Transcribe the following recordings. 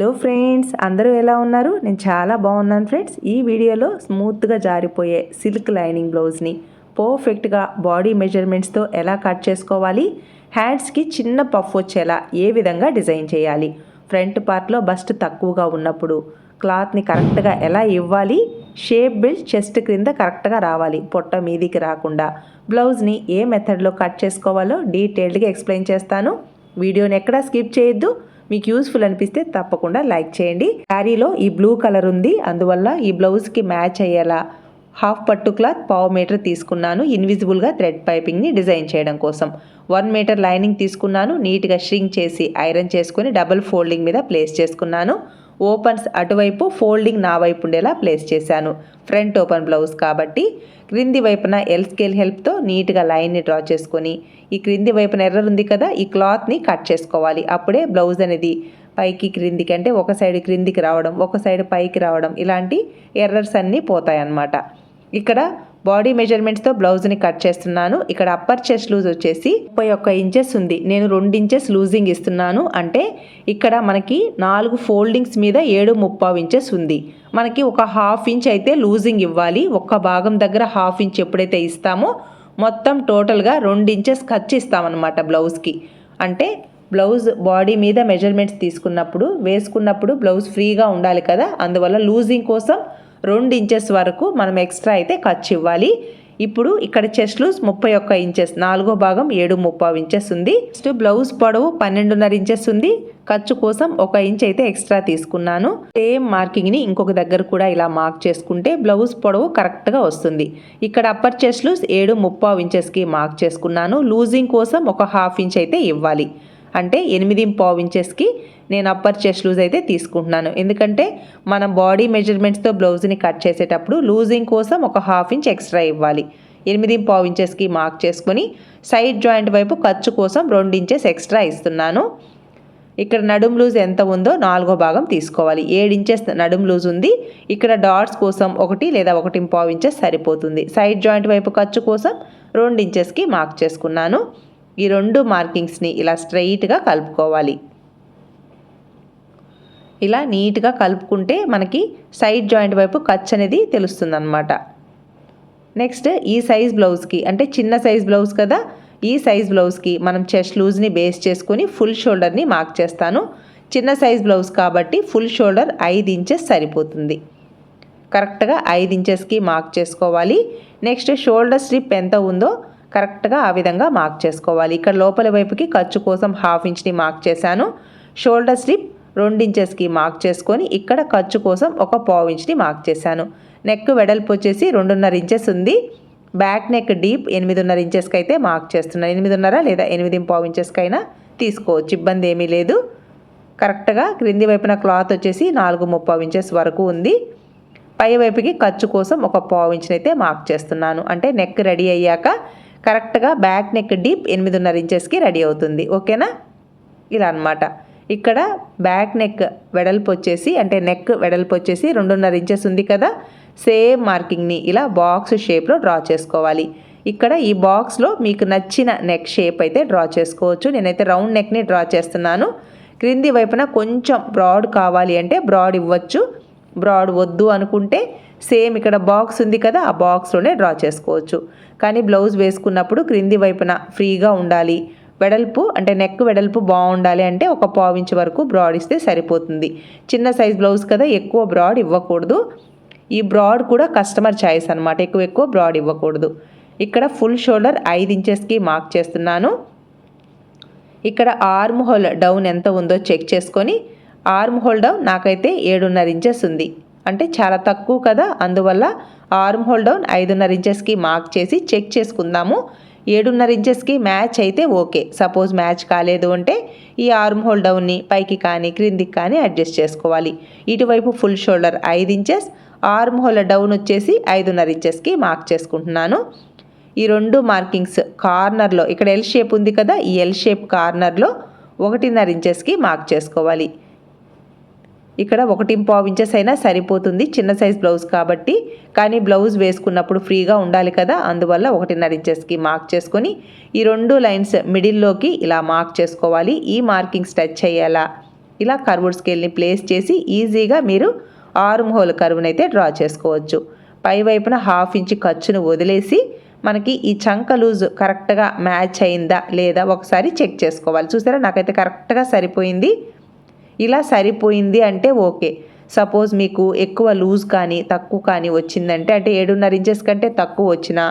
Hello friends అందరూ ఎలా ఉన్నారు? నేను చాలా బాగున్నాను ఫ్రెండ్స్. ఈ వీడియోలో స్మూత్గా జారిపోయే సిల్క్ లైనింగ్ బ్లౌజ్ని పర్ఫెక్ట్గా బాడీ మెజర్మెంట్స్తో ఎలా కట్ చేసుకోవాలి? హ్యాండ్స్కి చిన్న పఫ్ వచ్చేలా ఏ విధంగా డిజైన్ చేయాలి? ఫ్రంట్ పార్ట్లో బస్ట్ తక్కువగా ఉన్నప్పుడు క్లాత్ని కరెక్ట్గా ఎలా ఇవ్వాలి? షేప్ బిల్డ్ చెస్ట్ క్రింద కరెక్ట్గా రావాలి. పొట్ట మీదికి రాకుండా బ్లౌజ్ని ఏ మెథడ్లో కట్ చేసుకోవాలో డీటెయిల్డ్గా ఎక్స్ప్లెయిన్ చేస్తాను. వీడియోని ఎక్కడా స్కిప్ చేయొద్దు. మీకు యూస్ఫుల్ అనిపిస్తే తప్పకుండా లైక్ చేయండి. శారీలో ఈ బ్లూ కలర్ ఉంది. అందువల్ల ఈ బ్లౌజ్కి మ్యాచ్ అయ్యేలా హాఫ్ పట్టు క్లాత్ పావు మీటర్ తీసుకున్నాను. ఇన్విజిబుల్గా థ్రెడ్ పైపింగ్ని డిజైన్ చేయడం కోసం. వన్ మీటర్ లైనింగ్ తీసుకున్నాను. నీట్గా షింక్ చేసి ఐరన్ చేసుకొని డబుల్ ఫోల్డింగ్ మీద ప్లేస్ చేసుకున్నాను. ఓపెన్స్ అటువైపు ఫోల్డింగ్ నా వైపు ఉండేలా ప్లేస్ చేశాను. ఫ్రంట్ ఓపెన్ బ్లౌజ్ కాబట్టి క్రింది వైపున ఎల్ స్కేల్ హెల్ప్తో నీట్గా లైన్ని డ్రా చేసుకొని ఈ క్రింది వైపున ఎర్రర్ ఉంది కదా ఈ క్లాత్ని కట్ చేసుకోవాలి. అప్పుడే బ్లౌజ్ అనేది పైకి క్రిందికి అంటే ఒక సైడ్ క్రిందికి రావడం ఒక సైడ్ పైకి రావడం ఇలాంటి ఎర్రర్స్ అన్నీ పోతాయి అన్నమాట ఇక్కడ బాడీ మెజర్మెంట్స్తో బ్లౌజ్ని కట్ చేస్తున్నాను. ఇక్కడ అప్పర్ చెస్ట్ లూజ్ వచ్చేసి ముప్పై ఒక్క ఇంచెస్ ఉంది. నేను రెండు ఇంచెస్ లూజింగ్ ఇస్తున్నాను. అంటే ఇక్కడ మనకి నాలుగు ఫోల్డింగ్స్ మీద ఏడు ముప్పావు ఇంచెస్ ఉంది. మనకి ఒక హాఫ్ ఇంచ్ అయితే లూజింగ్ ఇవ్వాలి. ఒక్క భాగం దగ్గర హాఫ్ ఇంచ్ ఎప్పుడైతే ఇస్తామో మొత్తం టోటల్గా రెండు ఇంచెస్ ఖర్చు ఇస్తామన్నమాట బ్లౌజ్కి అంటే బ్లౌజ్ బాడీ మీద మెజర్మెంట్స్ తీసుకున్నప్పుడు వేసుకున్నప్పుడు బ్లౌజ్ ఫ్రీగా ఉండాలి కదా. అందువల్ల లూజింగ్ కోసం రెండు ఇంచెస్ వరకు మనం ఎక్స్ట్రా అయితే ఖర్చు ఇవ్వాలి. ఇప్పుడు ఇక్కడ చెస్ట్ లూజ్ ముప్పై ఒక్క ఇంచెస్ నాలుగో భాగం ఏడు ముప్పావు ఇంచెస్ ఉంది. నెక్స్ట్ బ్లౌజ్ పొడవు పన్నెండున్నర ఇంచెస్ ఉంది. ఖర్చు కోసం ఒక ఇంచ్ అయితే ఎక్స్ట్రా తీసుకున్నాను. సేమ్ మార్కింగ్ని ఇంకొక దగ్గర కూడా ఇలా మార్క్ చేసుకుంటే బ్లౌజ్ పొడవు కరెక్ట్గా వస్తుంది. ఇక్కడ అప్పర్ చెస్ట్ లూజ్ ఏడు ముప్పావు ఇంచెస్కి మార్క్ చేసుకున్నాను. లూజింగ్ కోసం ఒక హాఫ్ ఇంచ్ అయితే ఇవ్వాలి. అంటే ఎనిమిది పావు ఇంచెస్కి నేను అప్పర్ చెస్ట్ లూజ్ అయితే తీసుకుంటున్నాను. ఎందుకంటే మనం బాడీ మెజర్మెంట్స్తో బ్లౌజ్ని కట్ చేసేటప్పుడు లూజింగ్ కోసం ఒక హాఫ్ ఇంచ్ ఎక్స్ట్రా ఇవ్వాలి. ఎనిమిది పావు ఇంచెస్కి మార్క్ చేసుకొని సైడ్ జాయింట్ వైపు ఖర్చు కోసం రెండు ఇంచెస్ ఎక్స్ట్రా ఇస్తున్నాను. ఇక్కడ నడుం లూజ్ ఎంత ఉందో నాలుగో భాగం తీసుకోవాలి. ఏడు ఇంచెస్ నడుం లూజ్ ఉంది. ఇక్కడ డాట్స్ కోసం ఒకటి లేదా ఒకటి పావు ఇంచెస్ సరిపోతుంది. సైడ్ జాయింట్ వైపు ఖర్చు కోసం రెండు ఇంచెస్కి మార్క్ చేసుకున్నాను. ఈ రెండు మార్కింగ్స్ని ఇలా స్ట్రైట్గా కలుపుకోవాలి. ఇలా నీట్గా కలుపుకుంటే మనకి సైడ్ జాయింట్ వైపు ఖర్చు అనేది తెలుస్తుంది అన్నమాట నెక్స్ట్ ఈ సైజ్ బ్లౌజ్కి అంటే చిన్న సైజ్ బ్లౌజ్ కదా ఈ సైజ్ బ్లౌజ్కి మనం చెస్ట్ లూజ్ని బేస్ చేసుకొని ఫుల్ షోల్డర్ని మార్క్ చేస్తాను. చిన్న సైజ్ బ్లౌజ్ కాబట్టి ఫుల్ షోల్డర్ ఐదు ఇంచెస్ సరిపోతుంది. కరెక్ట్గా ఐదు ఇంచెస్కి మార్క్ చేసుకోవాలి. నెక్స్ట్ షోల్డర్ స్ట్రిప్ ఎంత ఉందో కరెక్ట్గా ఆ విధంగా మార్క్ చేసుకోవాలి. ఇక్కడ లోపల వైపుకి ఖర్చు కోసం హాఫ్ ఇంచ్ని మార్క్ చేశాను. షోల్డర్ స్లిప్ రెండు ఇంచెస్కి మార్క్ చేసుకొని ఇక్కడ ఖర్చు కోసం ఒక పావు ఇంచ్ని మార్క్ చేశాను. నెక్ వెడల్పు వచ్చేసి రెండున్నర ఇంచెస్ ఉంది. బ్యాక్ నెక్ డీప్ ఎనిమిదిన్నర ఇంచెస్కి అయితే మార్క్ చేస్తున్నాను ఎనిమిదిన్నర లేదా ఎనిమిది పావు ఇంచెస్కైనా తీసుకోవచ్చు. ఇబ్బంది ఏమీ లేదు. కరెక్ట్గా క్రింది వైపున క్లాత్ వచ్చేసి నాలుగు ముప్పావు ఇంచెస్ వరకు ఉంది. పై వైపుకి ఖర్చు కోసం ఒక పావు ఇంచుని అయితే మార్క్ చేస్తున్నాను. అంటే నెక్ రెడీ అయ్యాక కరెక్ట్గా బ్యాక్ నెక్ డీప్ ఎనిమిదిన్నర ఇంచెస్కి రెడీ అవుతుంది. ఓకేనా? ఇలా అనమాట ఇక్కడ బ్యాక్ నెక్ వెడల్పు వచ్చేసి అంటే నెక్ వెడల్పు వచ్చేసి రెండున్నర ఇంచెస్ ఉంది కదా? సేమ్ మార్కింగ్ని ఇలా బాక్స్ షేప్లో డ్రా చేసుకోవాలి. ఇక్కడ ఈ బాక్స్లో మీకు నచ్చిన నెక్ షేప్ అయితే డ్రా చేసుకోవచ్చు. నేనైతే రౌండ్ నెక్ని డ్రా చేస్తున్నాను. క్రింది వైపున కొంచెం బ్రాడ్ కావాలి అంటే బ్రాడ్ ఇవ్వచ్చు. బ్రాడ్ వద్దు అనుకుంటే సేమ్ ఇక్కడ బాక్స్ ఉంది కదా ఆ బాక్స్లోనే డ్రా చేసుకోవచ్చు. కానీ బ్లౌజ్ వేసుకున్నప్పుడు క్రింది వైపున ఫ్రీగా ఉండాలి. వెడల్పు అంటే నెక్ వెడల్పు బాగుండాలి అంటే ఒక పావించి వరకు బ్రాడ్ ఇస్తే సరిపోతుంది. చిన్న సైజ్ బ్లౌజ్ కదా ఎక్కువ బ్రాడ్ ఇవ్వకూడదు. ఈ బ్రాడ్ కూడా కస్టమర్ ఛాయిస్ అనమాట ఎక్కువ ఎక్కువ బ్రాడ్ ఇవ్వకూడదు. ఇక్కడ ఫుల్ షోల్డర్ ఐదు ఇంచెస్కి మార్క్ చేస్తున్నాను. ఇక్కడ ఆర్మ్ హోల్ డౌన్ ఎంత ఉందో చెక్ చేసుకొని ఆర్మ్ హోల్ డౌన్ నాకైతే ఏడున్నర ఇంచెస్ ఉంది. అంటే చాలా తక్కువ కదా అందువల్ల ఆర్మ్ హోల్ డౌన్ ఐదున్నర ఇంచెస్కి మార్క్ చేసి చెక్ చేసుకుందాము. ఏడున్నర ఇంచెస్కి మ్యాచ్ అయితే ఓకే. సపోజ్ మ్యాచ్ కాలేదు అంటే ఈ ఆర్మ్ హోల్ డౌన్ని పైకి కానీ క్రిందికి కానీ అడ్జస్ట్ చేసుకోవాలి. ఇటువైపు ఫుల్ షోల్డర్ ఐదు ఇంచెస్ ఆర్మ్ హోల్ డౌన్ వచ్చేసి ఐదున్నర ఇంచెస్కి మార్క్ చేసుకుంటున్నాను. ఈ రెండు మార్కింగ్స్ కార్నర్లో ఇక్కడ ఎల్ షేప్ ఉంది కదా ఈ ఎల్ షేప్ కార్నర్లో ఒకటిన్నర ఇంచెస్కి మార్క్ చేసుకోవాలి. ఇక్కడ ఒకటి పావు ఇంచెస్ అయినా సరిపోతుంది. చిన్న సైజ్ బ్లౌజ్ కాబట్టి. కానీ బ్లౌజ్ వేసుకున్నప్పుడు ఫ్రీగా ఉండాలి కదా. అందువల్ల ఒకటిన్నర ఇంచెస్కి మార్క్ చేసుకొని ఈ రెండు లైన్స్ మిడిల్లోకి ఇలా మార్క్ చేసుకోవాలి. ఈ మార్కింగ్స్ టచ్ అయ్యేలా. ఇలా కర్వుడ్ స్కేల్ని ప్లేస్ చేసి ఈజీగా మీరు ఆర్మ్ హోల్ కర్వ్ని అయితే డ్రా చేసుకోవచ్చు. పై వైపున హాఫ్ ఇంచ్ ఖర్చును వదిలేసి మనకి ఈ చంక లూజ్ కరెక్ట్గా మ్యాచ్ అయిందా లేదా ఒకసారి చెక్ చేసుకోవాలి. చూసారా? నాకైతే కరెక్ట్గా సరిపోయింది. ఇలా సరిపోయింది అంటే ఓకే. సపోజ్ మీకు ఎక్కువ లూజ్ కానీ తక్కువ కానీ వచ్చిందంటే అంటే ఏడున్నర ఇంచెస్ కంటే తక్కువ వచ్చినా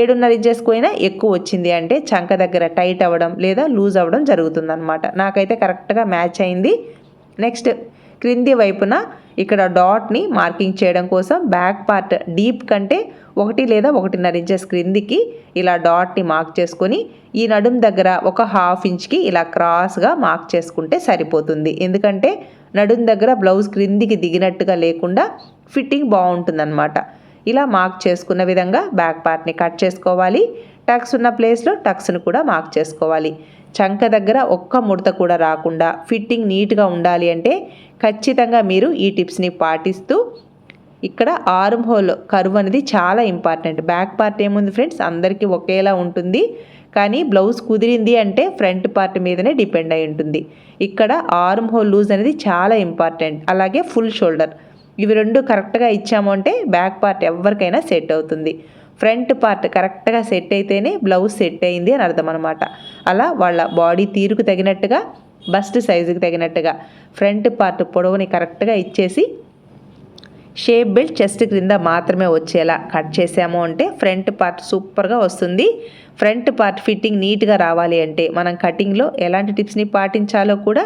ఏడున్నర ఇంచెస్ పోయినా ఎక్కువ వచ్చింది అంటే చంక దగ్గర టైట్ అవ్వడం లేదా లూజ్ అవ్వడం జరుగుతుందన్నమాట. నాకైతే కరెక్ట్గా మ్యాచ్ అయింది. నెక్స్ట్ క్రింది వైపున ఇక్కడ డాట్ని మార్కింగ్ చేయడం కోసం బ్యాక్ పార్ట్ డీప్ కంటే ఒకటి లేదా ఒకటిన్నర ఇంచెస్ క్రిందికి ఇలా డాట్ని మార్క్ చేసుకొని ఈ నడుం దగ్గర ఒక హాఫ్ ఇంచ్కి ఇలా క్రాస్గా మార్క్ చేసుకుంటే సరిపోతుంది. ఎందుకంటే నడుం దగ్గర బ్లౌజ్ క్రిందికి దిగినట్టుగా లేకుండా ఫిట్టింగ్ బాగుంటుందన్నమాట. ఇలా మార్క్ చేసుకున్న విధంగా బ్యాక్ పార్ట్ని కట్ చేసుకోవాలి. టక్స్ ఉన్న ప్లేస్లో టక్స్ను కూడా మార్క్ చేసుకోవాలి. చంక దగ్గర ఒక్క ముడత కూడా రాకుండా ఫిట్టింగ్ నీట్గా ఉండాలి అంటే ఖచ్చితంగా మీరు ఈ టిప్స్ని పాటిస్తూ ఇక్కడ ఆర్మ్ హోల్ కరువు అనేది చాలా ఇంపార్టెంట్. బ్యాక్ పార్ట్ ఏముంది ఫ్రెండ్స్? అందరికీ ఒకేలా ఉంటుంది. కానీ బ్లౌజ్ కుదిరింది అంటే ఫ్రంట్ పార్ట్ మీదనే డిపెండ్ అయి ఉంటుంది. ఇక్కడ ఆర్మ్ హోల్ లూజ్ అనేది చాలా ఇంపార్టెంట్. అలాగే ఫుల్ షోల్డర్. ఇవి రెండు కరెక్ట్గా ఇచ్చాము అంటే బ్యాక్ పార్ట్ ఎవరికైనా సెట్ అవుతుంది. ఫ్రంట్ పార్ట్ కరెక్ట్గా సెట్ అయితేనే బ్లౌజ్ సెట్ అయింది అని అర్థం అనమాట అలా వాళ్ళ బాడీ తీరుకు తగినట్టుగా బస్ట్ సైజుకి తగినట్టుగా ఫ్రంట్ పార్ట్ పొడవుని కరెక్ట్గా ఇచ్చేసి షేప్ బెల్ట్ చెస్ట్ క్రింద మాత్రమే వచ్చేలా కట్ చేసాము అంటే ఫ్రంట్ పార్ట్ సూపర్గా వస్తుంది. ఫ్రంట్ పార్ట్ ఫిట్టింగ్ నీట్గా రావాలి అంటే మనం కటింగ్లో ఎలాంటి టిప్స్ని పాటించాలో కూడా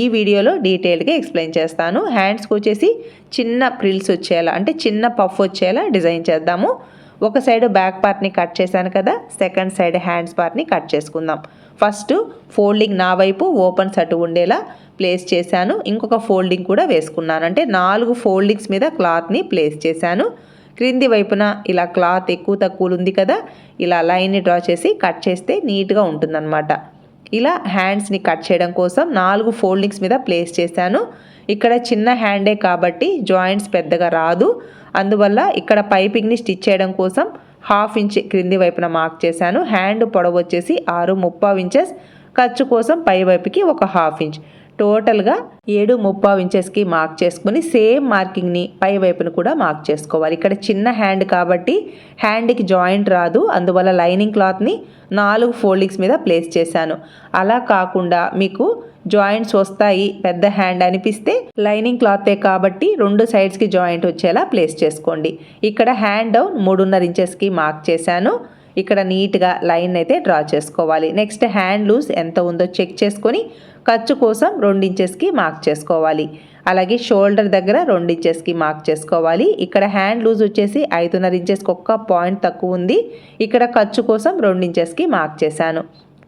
ఈ వీడియోలో డీటెయిల్గా ఎక్స్ప్లెయిన్ చేస్తాను. హ్యాండ్స్కి వచ్చేసి చిన్న ప్రిల్స్ వచ్చేలా అంటే చిన్న పఫ్ వచ్చేలా డిజైన్ చేద్దాము. ఒక సైడ్ బ్యాక్ పార్ట్ని కట్ చేశాను కదా సెకండ్ సైడ్ హ్యాండ్స్ పార్ట్ని కట్ చేసుకుందాం. ఫస్ట్ ఫోల్డింగ్ నా వైపు ఓపెన్స్ అటు ఉండేలా ప్లేస్ చేశాను. ఇంకొక ఫోల్డింగ్ కూడా వేసుకున్నాను. అంటే నాలుగు ఫోల్డింగ్స్ మీద క్లాత్ని ప్లేస్ చేశాను. క్రింది వైపున ఇలా క్లాత్ ఎక్కువ తక్కువలు ఉంది కదా ఇలా లైన్ని డ్రా చేసి కట్ చేస్తే నీట్గా ఉంటుందన్నమాట. ఇలా హ్యాండ్స్ని కట్ చేయడం కోసం నాలుగు ఫోల్డింగ్స్ మీద ప్లేస్ చేశాను. ఇక్కడ చిన్న హ్యాండే కాబట్టి జాయింట్స్ పెద్దగా రాదు. అందువల్ల ఇక్కడ పైపింగ్ని స్టిచ్ చేయడం కోసం హాఫ్ ఇంచ్ క్రింది వైపున మార్క్ చేశాను. హ్యాండ్ పొడవు వచ్చేసి ఆరు ముప్పావు ఇంచెస్. ఖర్చు కోసం పై వైపుకి ఒక హాఫ్ ఇంచ్. టోటల్గా ఏడు ముప్పావు ఇంచెస్కి మార్క్ చేసుకుని సేమ్ మార్కింగ్ని పై వైపున కూడా మార్క్ చేసుకోవాలి. ఇక్కడ చిన్న హ్యాండ్ కాబట్టి హ్యాండ్కి జాయింట్ రాదు. అందువల్ల లైనింగ్ క్లాత్ని నాలుగు ఫోల్డింగ్స్ మీద ప్లేస్ చేశాను. అలా కాకుండా మీకు జాయింట్స్ వస్తాయి పెద్ద హ్యాండ్ అనిపిస్తే లైనింగ్ క్లాతే కాబట్టి రెండు సైడ్స్కి జాయింట్ వచ్చేలా ప్లేస్ చేసుకోండి. ఇక్కడ హ్యాండ్ డౌన్ మూడున్నర ఇంచెస్కి మార్క్ చేశాను. ఇక్కడ నీట్గా లైన్ అయితే డ్రా చేసుకోవాలి. నెక్స్ట్ హ్యాండ్ లూజ్ ఎంత ఉందో చెక్ చేసుకొని ఖర్చు కోసం రెండు ఇంచెస్కి మార్క్ చేసుకోవాలి. అలాగే షోల్డర్ దగ్గర రెండు ఇంచెస్కి మార్క్ చేసుకోవాలి. ఇక్కడ హ్యాండ్ లూజ్ వచ్చేసి ఐదున్నర ఇంచెస్కి ఒక్క పాయింట్ తక్కువ ఉంది. ఇక్కడ ఖర్చు కోసం రెండు ఇంచెస్కి మార్క్ చేశాను.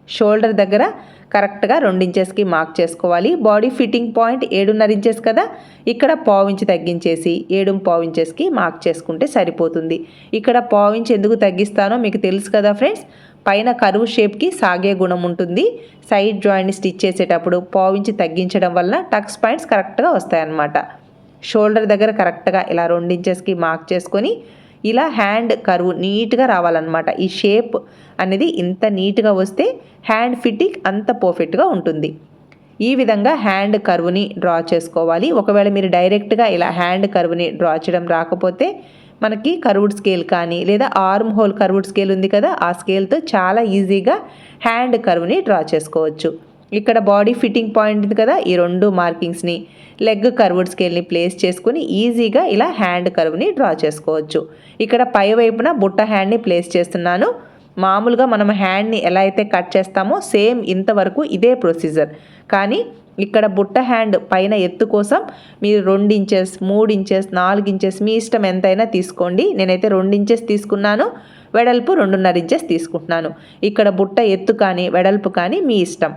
షోల్డర్ దగ్గర కరెక్ట్గా రెండు ఇంచెస్కి మార్క్ చేసుకోవాలి. బాడీ ఫిట్టింగ్ పాయింట్ ఏడున్నర ఇంచెస్ కదా? ఇక్కడ పావించి తగ్గించేసి ఏడు పావించెస్కి మార్క్ చేసుకుంటే సరిపోతుంది. ఇక్కడ పావించి ఎందుకు తగ్గిస్తానో మీకు తెలుసు కదా ఫ్రెండ్స్? పైన కరువు షేప్కి సాగే గుణం ఉంటుంది. సైడ్ జాయింట్ని స్టిచ్ చేసేటప్పుడు పావించి తగ్గించడం వల్ల టక్స్ పాయింట్స్ కరెక్ట్గా వస్తాయన్నమాట. షోల్డర్ దగ్గర కరెక్ట్గా ఇలా రెండు ఇంచెస్కి మార్క్ చేసుకొని ఇలా హ్యాండ్ కరువు నీట్గా రావాలన్నమాట. ఈ షేప్ అనేది ఇంత నీట్గా వస్తే హ్యాండ్ ఫిట్టింగ్ అంత పర్ఫెక్ట్గా ఉంటుంది. ఈ విధంగా హ్యాండ్ కర్వ్ని డ్రా చేసుకోవాలి. ఒకవేళ మీరు డైరెక్ట్గా ఇలా హ్యాండ్ కర్వ్ని డ్రా చేయడం రాకపోతే మనకి కర్వుడ్ స్కేల్ కానీ లేదా ఆర్మ్ హోల్ కర్వుడ్ స్కేల్ ఉంది కదా ఆ స్కేల్తో చాలా ఈజీగా హ్యాండ్ కర్వ్ని డ్రా చేసుకోవచ్చు. ఇక్కడ బాడీ ఫిట్టింగ్ పాయింట్ ఉంది కదా ఈ రెండు మార్కింగ్స్ని. లెగ్ కర్వ్డ్ స్కేల్ని ప్లేస్ చేసుకుని ఈజీగా ఇలా హ్యాండ్ కర్వ్ని డ్రా చేసుకోవచ్చు. ఇక్కడ పై వైపున బుట్ట హ్యాండ్ని ప్లేస్ చేస్తున్నాను. మామూలుగా మనం హ్యాండ్ని ఎలా అయితే కట్ చేస్తామో సేమ్ ఇంతవరకు ఇదే ప్రొసీజర్. కానీ ఇక్కడ బుట్ట హ్యాండ్ పైన ఎత్తు కోసం మీరు రెండు ఇంచెస్ మూడు ఇంచెస్ నాలుగు ఇంచెస్ మీ ఇష్టం ఎంతైనా తీసుకోండి. నేనైతే రెండు ఇంచెస్ తీసుకున్నాను వెడల్పు రెండున్నర ఇంచెస్ తీసుకుంటున్నాను. ఇక్కడ బుట్ట ఎత్తు కానీ వెడల్పు కానీ మీ ఇష్టం.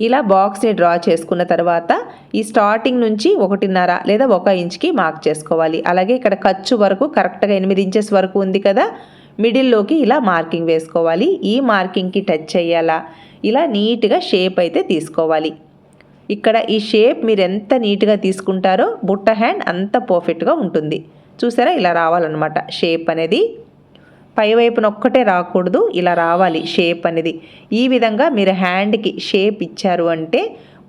ఇలా బాక్స్ని డ్రా చేసుకున్న తర్వాత ఈ స్టార్టింగ్ నుంచి ఒకటిన్నర లేదా ఒక ఇంచ్కి మార్క్ చేసుకోవాలి. అలాగే ఇక్కడ ఖర్చు వరకు కరెక్ట్గా ఎనిమిది ఇంచెస్ వరకు ఉంది కదా మిడిల్లోకి ఇలా మార్కింగ్ వేసుకోవాలి. ఈ మార్కింగ్కి టచ్ చేయాలా? ఇలా నీట్గా షేప్ అయితే తీసుకోవాలి. ఇక్కడ ఈ షేప్ మీరు ఎంత నీట్గా తీసుకుంటారో బుట్ట హ్యాండ్ అంత పర్ఫెక్ట్గా ఉంటుంది. చూసారా? ఇలా రావాలన్నమాట షేప్ అనేది. పై వైపున ఒక్కటే రాకూడదు ఇలా రావాలి షేప్ అనేది. ఈ విధంగా మీరు హ్యాండ్కి షేప్ ఇచ్చారు అంటే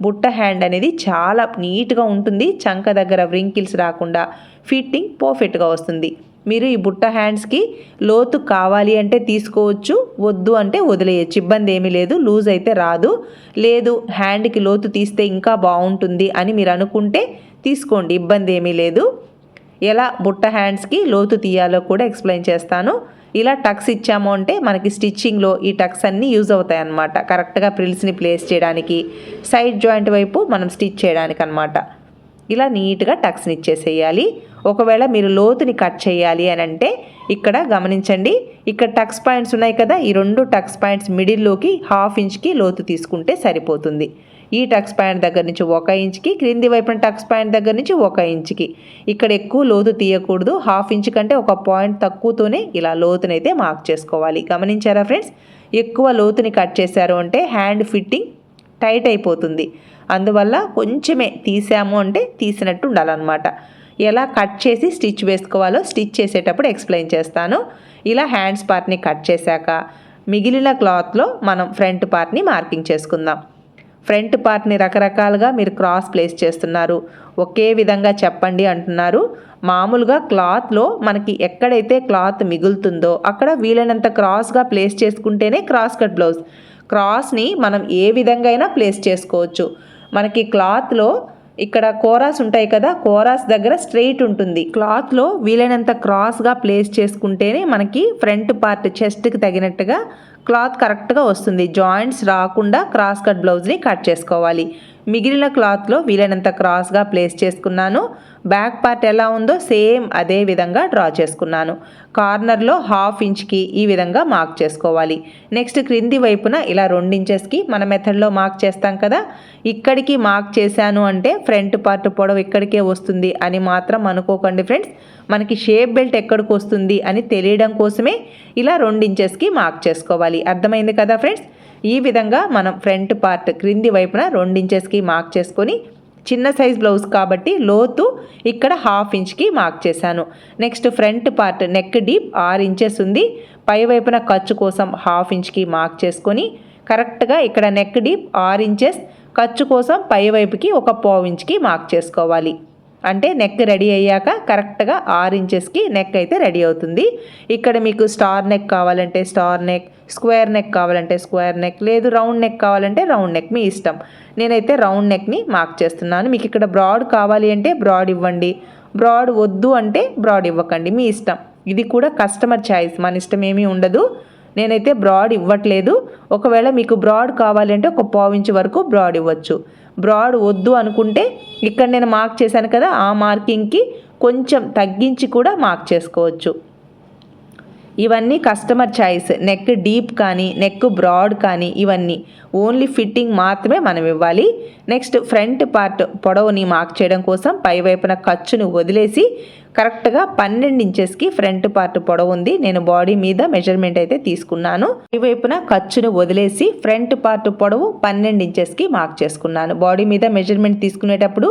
బుట్ట హ్యాండ్ అనేది చాలా నీట్గా ఉంటుంది చంక దగ్గర వ్రింకిల్స్ రాకుండా ఫిట్టింగ్ పర్ఫెక్ట్గా వస్తుంది. మీరు ఈ బుట్ట హ్యాండ్స్కి లోతు కావాలి అంటే తీసుకోవచ్చు వద్దు అంటే వదిలేయచ్చు ఇబ్బంది ఏమీ లేదు లూజ్ అయితే రాదు. లేదు హ్యాండ్కి లోతు తీస్తే ఇంకా బాగుంటుంది అని మీరు అనుకుంటే తీసుకోండి ఇబ్బంది ఏమీ లేదు. ఎలా బుట్ట హ్యాండ్స్కి లోతు తీయాలో కూడా ఎక్స్ప్లెయిన్ చేస్తాను. ఇలా టక్స్ ఇచ్చాము అంటే మనకి స్టిచ్చింగ్లో ఈ టక్స్ అన్నీ యూజ్ అవుతాయి అన్నమాట కరెక్ట్గా ప్రిల్స్ని ప్లేస్ చేయడానికి సైడ్ జాయింట్ వైపు మనం స్టిచ్ చేయడానికి అనమాట ఇలా నీట్గా టక్స్ని ఇచ్చేసేయాలి. ఒకవేళ మీరు లోతుని కట్ చేయాలి అని అంటే ఇక్కడ గమనించండి. ఇక్కడ టక్స్ పాయింట్స్ ఉన్నాయి కదా ఈ రెండు టక్స్ పాయింట్స్ మిడిల్లోకి హాఫ్ ఇంచ్కి లోతు తీసుకుంటే సరిపోతుంది. ఈ టక్స్ పాయింట్ దగ్గర నుంచి ఒక ఇంచ్కి క్రింది వైపున టక్స్ పాయింట్ దగ్గర నుంచి ఒక ఇంచ్కి. ఇక్కడ ఎక్కువ లోతు తీయకూడదు. హాఫ్ ఇంచ్ కంటే ఒక పాయింట్ తక్కువతోనే ఇలా లోతునైతే మార్క్ చేసుకోవాలి. గమనించారా ఫ్రెండ్స్? ఎక్కువ లోతుని కట్ చేశారు అంటే హ్యాండ్ ఫిట్టింగ్ టైట్ అయిపోతుంది. అందువల్ల కొంచెమే తీసాము అంటే తీసినట్టు ఉండాలన్నమాట. ఎలా కట్ చేసి స్టిచ్ వేసుకోవాలో స్టిచ్ చేసేటప్పుడు ఎక్స్ప్లెయిన్ చేస్తాను. ఇలా హ్యాండ్స్ పార్ట్ని కట్ చేశాక మిగిలిన క్లాత్లో మనం ఫ్రంట్ పార్ట్ని మార్కింగ్ చేసుకుందాం. ఫ్రంట్ పార్ట్ని రకరకాలుగా మీరు క్రాస్ ప్లేస్ చేస్తున్నారు. ఒకే విధంగా చెప్పండి అంటున్నారు. మామూలుగా క్లాత్లో మనకి ఎక్కడైతే క్లాత్ మిగులుతుందో అక్కడ వీలైనంత క్రాస్గా ప్లేస్ చేసుకుంటేనే క్రాస్ కట్ బ్లౌజ్. క్రాస్ని మనం ఏ విధంగా అయినా ప్లేస్ చేసుకోవచ్చు. మనకి క్లాత్లో ఇక్కడ కోరాస్ ఉంటాయి కదా కోరాస్ దగ్గర స్ట్రెయిట్ ఉంటుంది. క్లాత్లో వీలైనంత క్రాస్గా ప్లేస్ చేసుకుంటేనే మనకి ఫ్రంట్ పార్ట్ చెస్ట్కి తగినట్టుగా క్లాత్ కరెక్ట్గా వస్తుంది. జాయింట్స్ రాకుండా క్రాస్ కట్ బ్లౌజ్ని కట్ చేసుకోవాలి. మిగిలిన క్లాత్లో వీలైనంత క్రాస్గా ప్లేస్ చేసుకున్నాను. బ్యాక్ పార్ట్ ఎలా ఉందో సేమ్ అదే విధంగా డ్రా చేసుకున్నాను. కార్నర్లో హాఫ్ ఇంచ్కి ఈ విధంగా మార్క్ చేసుకోవాలి. నెక్స్ట్ క్రింది వైపున ఇలా రెండు ఇంచెస్కి మన మెథడ్లో మార్క్ చేస్తాం కదా? ఇక్కడికి మార్క్ చేశాను అంటే ఫ్రంట్ పార్ట్ పొడవు ఇక్కడికే వస్తుంది అని మాత్రం అనుకోకండి ఫ్రెండ్స్. మనకి షేప్ బెల్ట్ ఎక్కడికి వస్తుంది అని తెలియడం కోసమే ఇలా రెండు ఇంచెస్కి మార్క్ చేసుకోవాలి. అర్థమైంది కదా ఫ్రెండ్స్? ఈ విధంగా మనం ఫ్రంట్ పార్ట్ క్రింది వైపున రెండు ఇంచెస్కి మార్క్ చేసుకొని చిన్న సైజ్ బ్లౌజ్ కాబట్టి లోతు ఇక్కడ హాఫ్ ఇంచ్కి మార్క్ చేశాను. Next front part neck deep ఆరు ఇంచెస్ ఉంది. పై వైపున ఖర్చు కోసం హాఫ్ ఇంచ్కి మార్క్ చేసుకొని కరెక్ట్గా ఇక్కడ నెక్ డీప్ ఆరు ఇంచెస్ ఖర్చు కోసం పై వైపుకి ఒక పావు ఇంచ్కి మార్క్ చేసుకోవాలి. అంటే నెక్ రెడీ అయ్యాక కరెక్ట్గా ఆరు ఇంచెస్కి నెక్ అయితే రెడీ అవుతుంది. ఇక్కడ మీకు స్టార్ నెక్ కావాలంటే స్టార్ నెక్ స్క్వేర్ నెక్ కావాలంటే స్క్వేర్ నెక్ లేదు రౌండ్ నెక్ కావాలంటే రౌండ్ నెక్ మీ ఇష్టం. నేనైతే రౌండ్ నెక్ని మార్క్ చేస్తున్నాను. మీకు ఇక్కడ బ్రాడ్ కావాలి అంటే బ్రాడ్ ఇవ్వండి. బ్రాడ్ వద్దు అంటే బ్రాడ్ ఇవ్వకండి. మీ ఇష్టం. ఇది కూడా కస్టమర్ ఛాయిస్ మన ఇష్టం ఏమీ ఉండదు. నేనైతే బ్రాడ్ ఇవ్వట్లేదు. ఒకవేళ మీకు బ్రాడ్ కావాలంటే ఒక పావించి వరకు బ్రాడ్ ఇవ్వచ్చు. బ్రాడ్ వద్దు అనుకుంటే ఇక్కడ నేను మార్క్ చేశాను కదా ఆ మార్కింగ్కి కొంచెం తగ్గించి కూడా మార్క్ చేసుకోవచ్చు. ఇవన్నీ కస్టమర్ చాయిస్. నెక్ డీప్ కానీ నెక్ బ్రాడ్ కానీ ఇవన్నీ. ఓన్లీ ఫిట్టింగ్ మాత్రమే మనం ఇవ్వాలి. నెక్స్ట్ ఫ్రంట్ పార్ట్ పొడవుని మార్క్ చేయడం కోసం పైవైపున ఖర్చును వదిలేసి కరెక్ట్గా పన్నెండు ఇంచెస్కి ఫ్రంట్ పార్ట్ పొడవు ఉంది. నేను బాడీ మీద మెజర్మెంట్ అయితే తీసుకున్నాను. ఈ వైపున ఖర్చును వదిలేసి ఫ్రంట్ పార్ట్ పొడవు పన్నెండు ఇంచెస్కి మార్క్ చేసుకున్నాను. బాడీ మీద మెజర్మెంట్ తీసుకునేటప్పుడు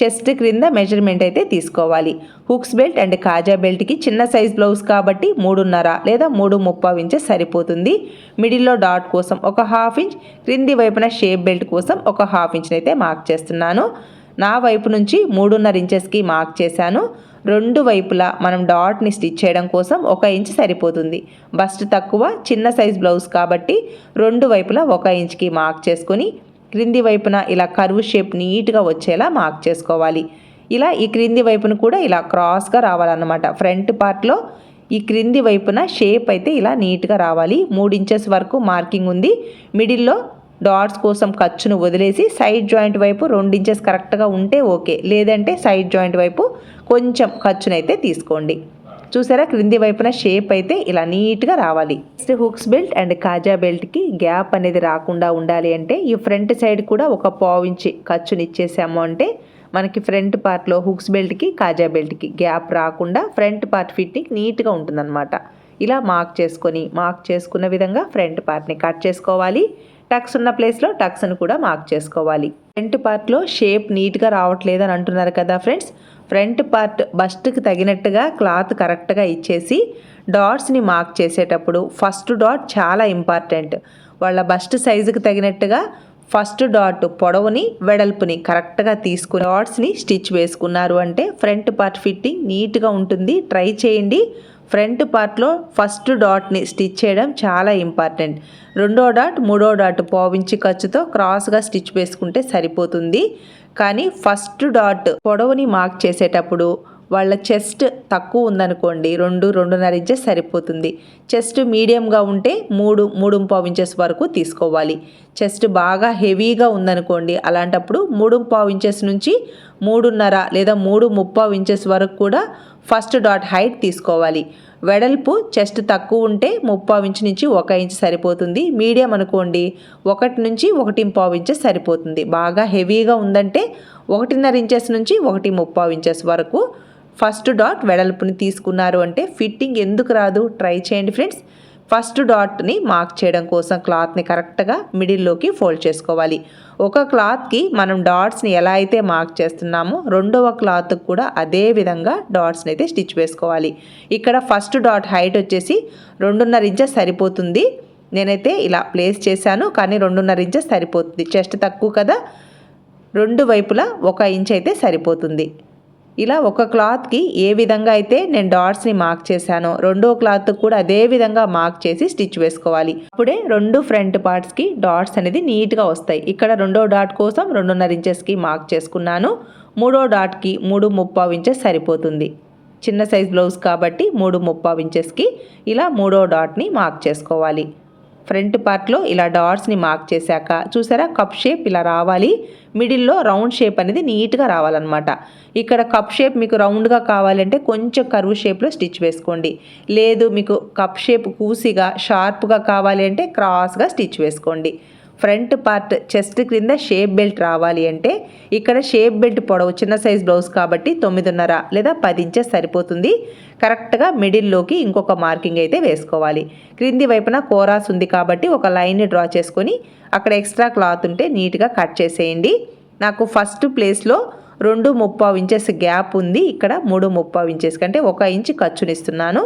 చెస్ట్ క్రింద మెజర్మెంట్ అయితే తీసుకోవాలి. హుక్స్ బెల్ట్ అండ్ కాజా బెల్ట్కి చిన్న సైజ్ బ్లౌజ్ కాబట్టి మూడున్నర లేదా మూడు ముప్పావు ఇంచెస్ సరిపోతుంది. మిడిల్లో డాట్ కోసం ఒక హాఫ్ ఇంచ్ క్రింది వైపున షేప్ బెల్ట్ కోసం ఒక హాఫ్ ఇంచ్ని అయితే మార్క్ చేస్తున్నాను. నా వైపు నుంచి మూడున్నర ఇంచెస్కి మార్క్ చేశాను. రెండు వైపులా మనం డాట్ని స్టిచ్ చేయడం కోసం ఒక ఇంచ్ సరిపోతుంది. బస్ట్ తక్కువ చిన్న సైజ్ బ్లౌజ్ కాబట్టి రెండు వైపులా ఒక ఇంచ్కి మార్క్ చేసుకొని క్రింది వైపున ఇలా కరువు షేప్ నీట్గా వచ్చేలా మార్క్ చేసుకోవాలి. ఇలా ఈ క్రింది వైపున కూడా ఇలా క్రాస్గా రావాలన్నమాట. ఫ్రంట్ పార్ట్లో ఈ క్రింది వైపున షేప్ అయితే ఇలా నీట్గా రావాలి. మూడు ఇంచెస్ వరకు మార్కింగ్ ఉంది. మిడిల్లో డాట్స్ కోసం ఖర్చును వదిలేసి సైడ్ జాయింట్ వైపు రెండు ఇంచెస్ కరెక్ట్గా ఉంటే ఓకే. లేదంటే సైడ్ జాయింట్ వైపు కొంచెం ఖర్చునైతే తీసుకోండి. చూసారా? క్రింది వైపున షేప్ అయితే ఇలా నీట్గా రావాలి. నెక్స్ట్ హుక్స్ బెల్ట్ అండ్ కాజా బెల్ట్కి గ్యాప్ అనేది రాకుండా ఉండాలి అంటే ఈ ఫ్రంట్ సైడ్ కూడా ఒక పావించి ఇంచి ఖర్చుని ఇచ్చేసాము అంటే మనకి ఫ్రంట్ పార్ట్లో హుక్స్ బెల్ట్కి కాజా బెల్ట్కి గ్యాప్ రాకుండా ఫ్రంట్ పార్ట్ ఫిట్టింగ్ నీట్గా ఉంటుందన్నమాట. ఇలా మార్క్ చేసుకొని మార్క్ చేసుకున్న విధంగా ఫ్రంట్ పార్ట్ని కట్ చేసుకోవాలి. టక్స్ ఉన్న ప్లేస్లో టక్స్ను కూడా మార్క్ చేసుకోవాలి. ఫ్రంట్ పార్ట్లో షేప్ నీట్గా రావట్లేదు అని అంటున్నారు కదా ఫ్రెండ్స్ ఫ్రంట్ పార్ట్ బస్ట్కి తగినట్టుగా క్లాత్ కరెక్ట్గా ఇచ్చేసి డాట్స్ని మార్క్ చేసేటప్పుడు ఫస్ట్ డాట్ చాలా ఇంపార్టెంట్. వాళ్ళ బస్ట్ సైజుకి తగినట్టుగా ఫస్ట్ డాట్ పొడవుని వెడల్పుని కరెక్ట్గా తీసుకుని డాట్స్ని స్టిచ్ వేసుకున్నారు అంటే ఫ్రంట్ పార్ట్ ఫిట్టింగ్ నీట్గా ఉంటుంది. ట్రై చేయండి. ఫ్రంట్ పార్ట్లో ఫస్ట్ డాట్ని స్టిచ్ చేయడం చాలా ఇంపార్టెంట్. రెండో డాట్ మూడో డాట్ పావించి ఖర్చుతో క్రాస్గా స్టిచ్ వేసుకుంటే సరిపోతుంది. కానీ ఫస్ట్ డాట్ పొడవుని మార్క్ చేసేటప్పుడు వాళ్ళ చెస్ట్ తక్కువ ఉందనుకోండి రెండు రెండున్నర ఇంచెస్ సరిపోతుంది. చెస్ట్ మీడియంగా ఉంటే మూడు మూడు పావు ఇంచెస్ వరకు తీసుకోవాలి. చెస్ట్ బాగా హెవీగా ఉందనుకోండి అలాంటప్పుడు మూడు పావు ఇంచెస్ నుంచి మూడున్నర లేదా మూడు ముప్పావు ఇంచెస్ వరకు కూడా ఫస్ట్ డాట్ హైట్ తీసుకోవాలి. వెడల్పు చెస్ట్ తక్కువ ఉంటే ముప్పావు ఇంచు నుంచి ఒక ఇంచ్ సరిపోతుంది. మీడియం అనుకోండి ఒకటి నుంచి ఒకటి పావు ఇంచెస్ సరిపోతుంది. బాగా హెవీగా ఉందంటే ఒకటిన్నర ఇంచెస్ నుంచి ఒకటి ముప్పావు ఇంచెస్ వరకు ఫస్ట్ డాట్ వెడల్పుని తీసుకున్నారు అంటే ఫిట్టింగ్ ఎందుకు రాదు? ట్రై చేయండి ఫ్రెండ్స్. ఫస్ట్ డాట్ని మార్క్ చేయడం కోసం క్లాత్ని కరెక్ట్గా మిడిల్లోకి ఫోల్డ్ చేసుకోవాలి. ఒక క్లాత్కి మనం డాట్స్ని ఎలా అయితే మార్క్ చేస్తున్నామో రెండవ క్లాత్ కూడా అదే విధంగా డాట్స్ని అయితే స్టిచ్ వేసుకోవాలి. ఇక్కడ ఫస్ట్ డాట్ హైట్ వచ్చేసి రెండున్నర ఇంచెస్ సరిపోతుంది. నేనైతే ఇలా ప్లేస్ చేశాను కానీ రెండున్నర ఇంచెస్ సరిపోతుంది. చెస్ట్ తక్కువ కదా రెండు వైపులా ఒక ఇంచ్ అయితే సరిపోతుంది. ఇలా ఒక క్లాత్కి ఏ విధంగా అయితే నేను డాట్స్ని మార్క్ చేశానో రెండో క్లాత్ కూడా అదే విధంగా మార్క్ చేసి స్టిచ్ వేసుకోవాలి. అప్పుడే రెండు ఫ్రంట్ పార్ట్స్కి డాట్స్ అనేది నీట్గా వస్తాయి. ఇక్కడ రెండో డాట్ కోసం రెండున్నర ఇంచెస్కి మార్క్ చేసుకున్నాను. మూడో డాట్కి మూడు ముప్పావు ఇంచెస్ సరిపోతుంది. చిన్న సైజ్ బ్లౌజ్ కాబట్టి మూడు ముప్పావు ఇంచెస్కి ఇలా మూడో డాట్ని మార్క్ చేసుకోవాలి. ఫ్రంట్ పార్ట్లో ఇలా డాట్స్ని మార్క్ చేశాక చూసారా? కప్ షేప్ ఇలా రావాలి. మిడిల్లో రౌండ్ షేప్ అనేది నీట్గా రావాలన్నమాట. ఇక్కడ కప్ షేప్ మీకు రౌండ్గా కావాలంటే కొంచెం కరువు షేప్లో స్టిచ్ వేసుకోండి. లేదు మీకు కప్ షేప్ కూసిగా షార్ప్గా కావాలి అంటే క్రాస్గా స్టిచ్ వేసుకోండి. ఫ్రంట్ పార్ట్ చెస్ట్ క్రింద షేప్ బెల్ట్ రావాలి అంటే ఇక్కడ షేప్ బెల్ట్ పొడవు చిన్న సైజ్ బ్లౌజ్ కాబట్టి తొమ్మిదిన్నర లేదా పది ఇంచెస్ సరిపోతుంది. కరెక్ట్గా మిడిల్లోకి ఇంకొక మార్కింగ్ అయితే వేసుకోవాలి. క్రింది వైపున కోరాస్ ఉంది కాబట్టి ఒక లైన్ని డ్రా చేసుకొని అక్కడ ఎక్స్ట్రా క్లాత్ ఉంటే నీట్గా కట్ చేసేయండి. నాకు ఫస్ట్ ప్లేస్లో రెండు ముప్పావు ఇంచెస్ గ్యాప్ ఉంది. ఇక్కడ మూడు ముప్పావు ఇంచెస్ కంటే ఒక ఇంచ్ ఖర్చునిస్తున్నాను.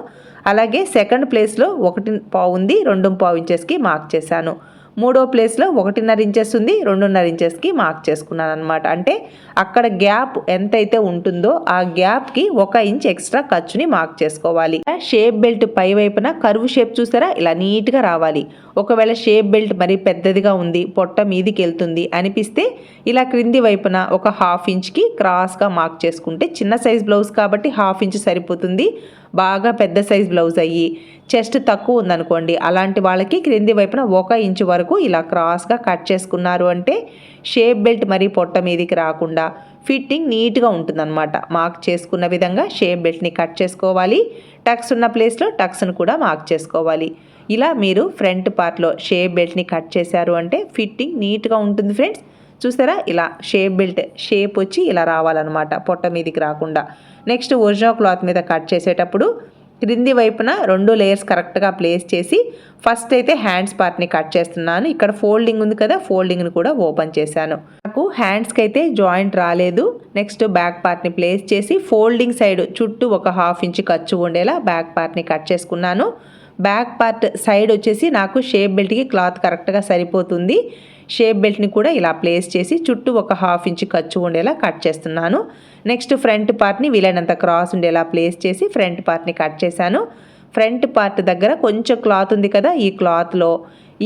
అలాగే సెకండ్ ప్లేస్లో ఒకటి పావు ఉంది. రెండు పావు ఇంచెస్కి మార్క్ చేశాను. మూడో ప్లేస్లో ఒకటిన్నర ఇంచెస్ ఉంది రెండున్నర ఇంచెస్కి మార్క్ చేసుకున్నాను అనమాట అంటే అక్కడ గ్యాప్ ఎంతైతే ఉంటుందో ఆ గ్యాప్కి ఒక ఇంచ్ ఎక్స్ట్రా ఖర్చుని మార్క్ చేసుకోవాలి. షేప్ బెల్ట్ పై వైపున కరువు షేప్ చూసారా? ఇలా నీట్గా రావాలి. ఒకవేళ షేప్ బెల్ట్ మరి పెద్దదిగా ఉంది పొట్ట మీదికి వెళ్తుంది అనిపిస్తే ఇలా క్రింది వైపున ఒక హాఫ్ ఇంచ్కి క్రాస్గా మార్క్ చేసుకుంటే చిన్న సైజ్ బ్లౌజ్ కాబట్టి హాఫ్ ఇంచ్ సరిపోతుంది. బాగా పెద్ద సైజ్ బ్లౌజ్ అయ్యి చెస్ట్ తక్కువ ఉందనుకోండి అలాంటి వాళ్ళకి క్రింది వైపున ఒక ఇంచు వరకు ఇలా క్రాస్గా కట్ చేసుకున్నారు అంటే షేప్ బెల్ట్ మరీ పొట్ట మీదికి రాకుండా ఫిట్టింగ్ నీట్గా ఉంటుందన్నమాట. మార్క్ చేసుకున్న విధంగా షేప్ బెల్ట్ని కట్ చేసుకోవాలి. టక్స్ ఉన్న ప్లేస్లో టక్స్ను కూడా మార్క్ చేసుకోవాలి. ఇలా మీరు ఫ్రంట్ పార్ట్లో షేప్ బెల్ట్ని కట్ చేశారు అంటే ఫిట్టింగ్ నీట్గా ఉంటుంది ఫ్రెండ్స్. చూసారా? ఇలా షేప్ బెల్ట్ షేప్ వచ్చి ఇలా రావాలన్నమాట పొట్ట మీదికి రాకుండా. నెక్స్ట్ ఒరిజినల్ క్లాత్ మీద కట్ చేసేటప్పుడు క్రింది వైపున రెండు లేయర్స్ కరెక్ట్గా ప్లేస్ చేసి ఫస్ట్ అయితే హ్యాండ్స్ పార్ట్ని కట్ చేస్తున్నాను. ఇక్కడ ఫోల్డింగ్ ఉంది కదా ఫోల్డింగ్ని కూడా ఓపెన్ చేశాను. నాకు హ్యాండ్స్కి అయితే జాయింట్ రాలేదు. నెక్స్ట్ బ్యాక్ పార్ట్ని ప్లేస్ చేసి ఫోల్డింగ్ సైడ్ చుట్టూ ఒక హాఫ్ ఇంచ్ ఖర్చు ఉండేలా బ్యాక్ పార్ట్ని కట్ చేసుకున్నాను. బ్యాక్ పార్ట్ సైడ్ వచ్చేసి నాకు షేప్ బెల్ట్కి క్లాత్ కరెక్ట్గా సరిపోతుంది. షేప్ బెల్ట్ని కూడా ఇలా ప్లేస్ చేసి చుట్టూ ఒక హాఫ్ ఇంచ్ ఖర్చు ఉండేలా కట్ చేస్తున్నాను. నెక్స్ట్ ఫ్రంట్ పార్ట్ని వీలైనంత క్రాస్ ఉండేలా ప్లేస్ చేసి ఫ్రంట్ పార్ట్ని కట్ చేశాను. ఫ్రంట్ పార్ట్ దగ్గర కొంచెం క్లాత్ ఉంది కదా ఈ క్లాత్లో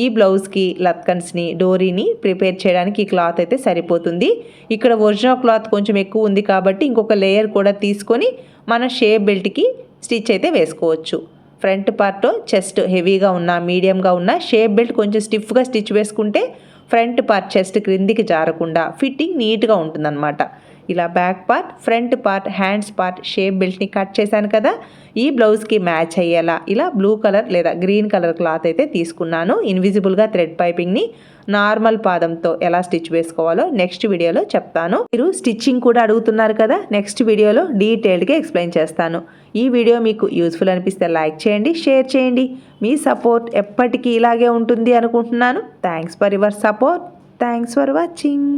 ఈ బ్లౌజ్కి లత్కన్స్ని డోరీని ప్రిపేర్ చేయడానికి ఈ క్లాత్ అయితే సరిపోతుంది. ఇక్కడ ఒరిజినల్ క్లాత్ కొంచెం ఎక్కువ ఉంది కాబట్టి ఇంకొక లేయర్ కూడా తీసుకొని మన షేప్ బెల్ట్కి స్టిచ్ అయితే వేసుకోవచ్చు. ఫ్రంట్ పార్ట్ చెస్ట్ హెవీగా ఉన్న మీడియంగా ఉన్న షేప్ బెల్ట్ కొంచెం స్టిఫ్గా స్టిచ్ వేసుకుంటే ఫ్రంట్ పార్ట్ చెస్ట్ క్రిందికి జారకుండా ఫిట్టింగ్ నీట్గా ఉంటుందన్నమాట. ఇలా back part front part hands part shape బెల్ట్ని cut చేశాను కదా ఈ బ్లౌజ్కి మ్యాచ్ అయ్యేలా ఇలా బ్లూ కలర్ లేదా గ్రీన్ కలర్ క్లాత్ అయితే తీసుకున్నాను. ఇన్విజిబుల్గా థ్రెడ్ పైపింగ్ని నార్మల్ పాదంతో ఎలా స్టిచ్ వేసుకోవాలో నెక్స్ట్ వీడియోలో చెప్తాను. మీరు స్టిచ్చింగ్ కూడా అడుగుతున్నారు కదా నెక్స్ట్ వీడియోలో డీటెయిల్డ్గా ఎక్స్ప్లెయిన్ చేస్తాను. ఈ వీడియో మీకు యూస్ఫుల్ అనిపిస్తే లైక్ చేయండి షేర్ చేయండి. మీ సపోర్ట్ ఎప్పటికీ ఇలాగే ఉంటుంది అనుకుంటున్నాను. Thanks for your support. Thanks for watching.